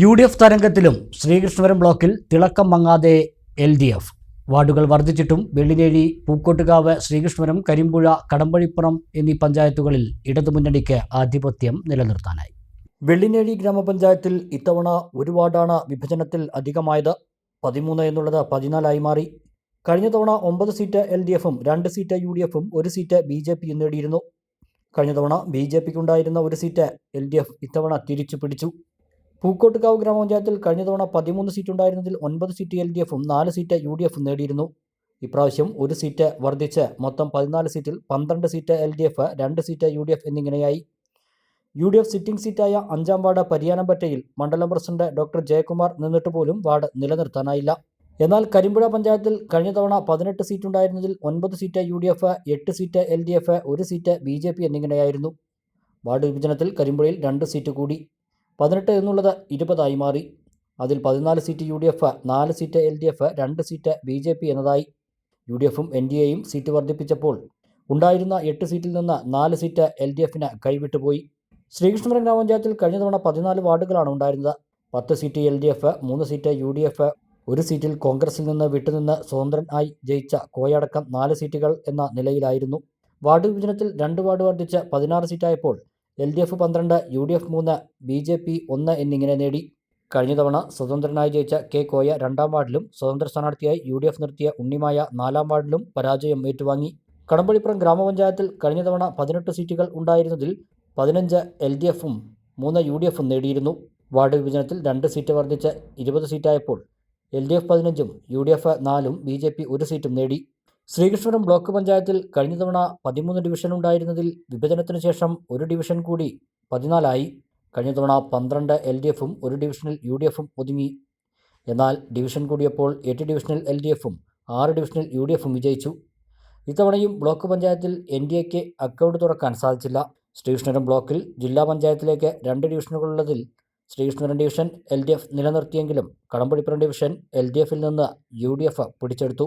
U D F തരംഗത്തിലും ശ്രീകൃഷ്ണപുരം ബ്ലോക്കിൽ തിളക്കം മങ്ങാതെ എൽ ഡി എഫ്. വാർഡുകൾ വർദ്ധിച്ചിട്ടും വെള്ളിനേഴി പൂക്കോട്ടുകാവ് ശ്രീകൃഷ്ണപുരം കരിമ്പുഴ കടമ്പഴിപ്പുറം എന്നീ പഞ്ചായത്തുകളിൽ ഇടതുമുന്നണിക്ക് ആധിപത്യം നിലനിർത്താനായി. വെള്ളിനേഴി ഗ്രാമപഞ്ചായത്തിൽ ഇത്തവണ ഒരു വാർഡാണ് വിഭജനത്തിൽ അധികമായത്. പതിമൂന്ന് എന്നുള്ളത് പതിനാലായി മാറി. കഴിഞ്ഞ തവണ ഒമ്പത് സീറ്റ് എൽ ഡി എഫും രണ്ട് സീറ്റ് യു ഡി എഫും ഒരു സീറ്റ് ബി ജെ പിയും നേടിയിരുന്നു. കഴിഞ്ഞ തവണ ബി ജെ പിക്കുണ്ടായിരുന്ന ഒരു സീറ്റ് എൽ ഡി എഫ് ഇത്തവണ തിരിച്ചു പിടിച്ചു പൂക്കോട്ടുകാവ് ഗ്രാമപഞ്ചായത്തിൽ കഴിഞ്ഞ തവണ പതിമൂന്ന് സീറ്റ് ഉണ്ടായിരുന്നതിൽ ഒൻപത് സീറ്റ് എൽ ഡി എഫും നാല് സീറ്റ് യു ഡി എഫും നേടിയിരുന്നു. ഇപ്രാവശ്യം ഒരു സീറ്റ് വർദ്ധിച്ച് മൊത്തം പതിനാല് സീറ്റിൽ പന്ത്രണ്ട് സീറ്റ് എൽ ഡി എഫ് രണ്ട് സീറ്റ് യു ഡി എഫ് എന്നിങ്ങനെയായി. യു ഡി എഫ് സിറ്റിംഗ് സീറ്റായ അഞ്ചാം വാർഡ് പരിയാനംപറ്റയിൽ മണ്ഡലം പ്രസിഡന്റ് ഡോക്ടർ ജയകുമാർ നിന്നിട്ട് പോലും വാർഡ് നിലനിർത്താനായില്ല. എന്നാൽ കരിമ്പുഴ പഞ്ചായത്തിൽ കഴിഞ്ഞ തവണ പതിനെട്ട് സീറ്റ് ഉണ്ടായിരുന്നതിൽ ഒൻപത് സീറ്റ് യു ഡി എഫ് എട്ട് സീറ്റ് എൽ ഡി എഫ് ഒരു സീറ്റ് ബി ജെ പി എന്നിങ്ങനെയായിരുന്നു. വാർഡ് വിഭജനത്തിൽ കരിമ്പുഴയിൽ രണ്ട് സീറ്റ് കൂടി. പതിനെട്ട് എന്നുള്ളത് ഇരുപതായി മാറി. അതിൽ പതിനാല് സീറ്റ് യു ഡി എഫ് നാല് സീറ്റ് എൽ ഡി എഫ് രണ്ട് സീറ്റ് ബി ജെ പി എന്നതായി. യു ഡി എഫും എൻ ഡി എയും സീറ്റ് വർദ്ധിപ്പിച്ചപ്പോൾ ഉണ്ടായിരുന്ന എട്ട് സീറ്റിൽ നിന്ന് നാല് സീറ്റ് എൽ ഡി എഫിന് കൈവിട്ടുപോയി ശ്രീകൃഷ്ണപുരം ഗ്രാമപഞ്ചായത്തിൽ കഴിഞ്ഞ തവണ പതിനാല് വാർഡുകളാണ് ഉണ്ടായിരുന്നത്. പത്ത് സീറ്റ് എൽ ഡി എഫ് മൂന്ന് സീറ്റ് യു ഡി എഫ് ഒരു സീറ്റിൽ കോൺഗ്രസിൽ നിന്ന് വിട്ടുനിന്ന് സ്വതന്ത്രൻ ആയി ജയിച്ച കോയടക്കം നാല് സീറ്റുകൾ എന്ന നിലയിലായിരുന്നു. വാർഡ് വിഭജനത്തിൽ രണ്ട് വാർഡ് വർദ്ധിച്ച് പതിനാറ് സീറ്റായപ്പോൾ എൽ ഡി എഫ് പന്ത്രണ്ട് യു ഡി എഫ് മൂന്ന് ബി ജെ പി ഒന്ന് എന്നിങ്ങനെ നേടി. കഴിഞ്ഞ തവണ സ്വതന്ത്രനായി ജയിച്ച കെ കോയ രണ്ടാം വാർഡിലും സ്വതന്ത്ര സ്ഥാനാർത്ഥിയായി യു ഡി എഫ് നിർത്തിയ ഉണ്ണിമായ നാലാം വാർഡിലും പരാജയം ഏറ്റുവാങ്ങി. കടമ്പളിപ്പുറം ഗ്രാമപഞ്ചായത്തിൽ കഴിഞ്ഞ തവണ പതിനെട്ട് സീറ്റുകൾ ഉണ്ടായിരുന്നതിൽ പതിനഞ്ച് എൽ ഡി എഫും മൂന്ന് യു ഡി എഫും നേടിയിരുന്നു. വാർഡ് വിഭജനത്തിൽ രണ്ട് സീറ്റ് വർദ്ധിച്ച് ഇരുപത് സീറ്റായപ്പോൾ എൽ ഡി എഫ് പതിനഞ്ചും യു ഡി എഫ് നാലും ബി ജെ പി ഒരു സീറ്റും നേടി. ശ്രീകൃഷ്ണപുരം ബ്ലോക്ക് പഞ്ചായത്തിൽ കഴിഞ്ഞ തവണ പതിമൂന്ന് ഡിവിഷൻ ഉണ്ടായിരുന്നതിൽ വിഭജനത്തിന് ശേഷം ഒരു ഡിവിഷൻ കൂടി പതിനാലായി. കഴിഞ്ഞ തവണ പന്ത്രണ്ട് എൽ ഡി എഫും ഒരു ഡിവിഷനിൽ യു ഡി എഫും ഒതുങ്ങി. എന്നാൽ ഡിവിഷൻ കൂടിയപ്പോൾ എട്ട് ഡിവിഷനിൽ എൽ ഡി എഫും ആറ് ഡിവിഷനിൽ യു ഡി എഫും വിജയിച്ചു. ഇത്തവണയും ബ്ലോക്ക് പഞ്ചായത്തിൽ എൻ ഡി എക്ക് അക്കൗണ്ട് തുറക്കാൻ സാധിച്ചില്ല. ശ്രീകൃഷ്ണപുരം ബ്ലോക്കിൽ ജില്ലാ പഞ്ചായത്തിലേക്ക് രണ്ട് ഡിവിഷനുകളുള്ളതിൽ Sreekrishnapuram division L D F നിലനിർത്തിയെങ്കിലും Kadambadipuram division L D എഫിൽ നിന്ന് യു ഡി എഫ് പിടിച്ചെടുത്തു.